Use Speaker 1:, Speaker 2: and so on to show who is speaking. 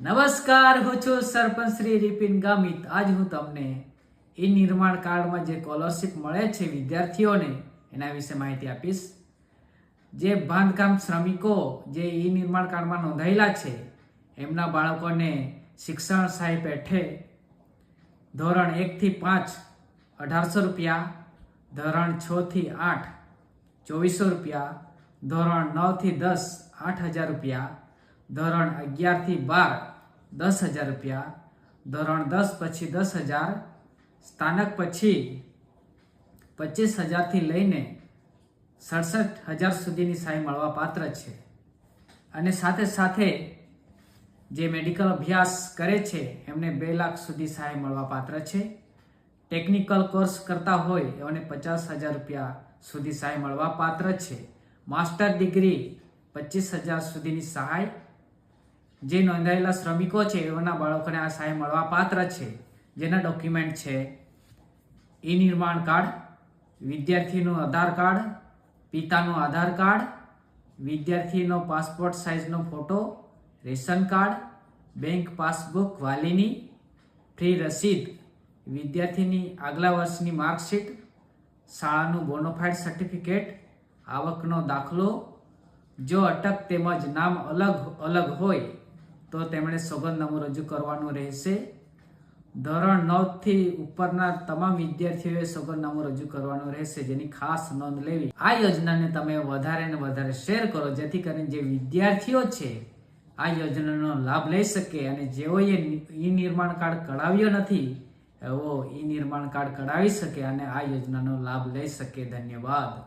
Speaker 1: નમસ્કાર, હું છું સરપંચ શ્રી રિપિન ગામિત. આજ હું તમને એ નિર્માણ કાર્ડમાં જે સ્કોલરશીપ મળે છે વિદ્યાર્થીઓને, એના વિશે માહિતી આપીશ. જે બાંધકામ શ્રમિકો જે ઈ નિર્માણ કાર્ડમાં નોંધાયેલા છે, એમના બાળકોને શિક્ષણ સહાય પેઠે ધોરણ એકથી પાંચ અઢારસો રૂપિયા, ધોરણ છથી આઠ ચોવીસો રૂપિયા, ધોરણ નવથી દસ આઠ હજાર રૂપિયા ધોરણ અગિયારથી બાર, દસ હજાર રૂપિયા. ધોરણ દસ પછી દસ હજાર, સ્થાનક પછી પચીસ હજારથી લઈને સડસઠ હજાર સુધીની સહાય મળવા પાત્ર છે. અને સાથે સાથે જે મેડિકલ અભ્યાસ કરે છે, એમને બે લાખ સુધી સહાય મળવા પાત્ર છે. ટેકનિકલ કોર્સ કરતા હોય, એમને પચાસ હજાર રૂપિયા સુધી સહાય મળવા પાત્ર છે. માસ્ટર ડિગ્રી પચીસ હજાર સુધીની સહાય જે નોંધાયેલા શ્રમિકો છે, એઓના બાળકોને આ સહાય મળવા પાત્ર છે. જેના ડોક્યુમેન્ટ છે. ઈ નિર્માણ કાર્ડ, વિદ્યાર્થીનું આધાર કાર્ડ, પિતાનું આધાર કાર્ડ, વિદ્યાર્થીનો passport સાઇઝનો photo ration card bank passbook વાલીની free રસીદ, વિદ્યાર્થીની આગલા વર્ષની માર્કશીટ શાળાનું બોનોફાઇડ સર્ટિફિકેટ આવકનો દાખલો, જો અટક તેમજ નામ અલગ અલગ હોય તો તેમણે સોગંદનામું રજૂ કરવાનું રહેશે. ધોરણ નવથી ઉપરના તમામ વિદ્યાર્થીઓએ સોગંદનામું રજૂ કરવાનું રહેશે, જેની ખાસ નોંધ લેવી. આ યોજનાને તમે વધારે ને વધારે શેર કરો, જેથી કરીને જે વિદ્યાર્થીઓ છે, આ યોજનાનો લાભ લઈ શકે અને જેઓએ ઈ નિર્માણ કાર્ડ કઢાવ્યો નથી એવો ઈ નિર્માણ કાર્ડ કઢાવી શકે અને આ યોજનાનો લાભ લઈ શકે. ધન્યવાદ.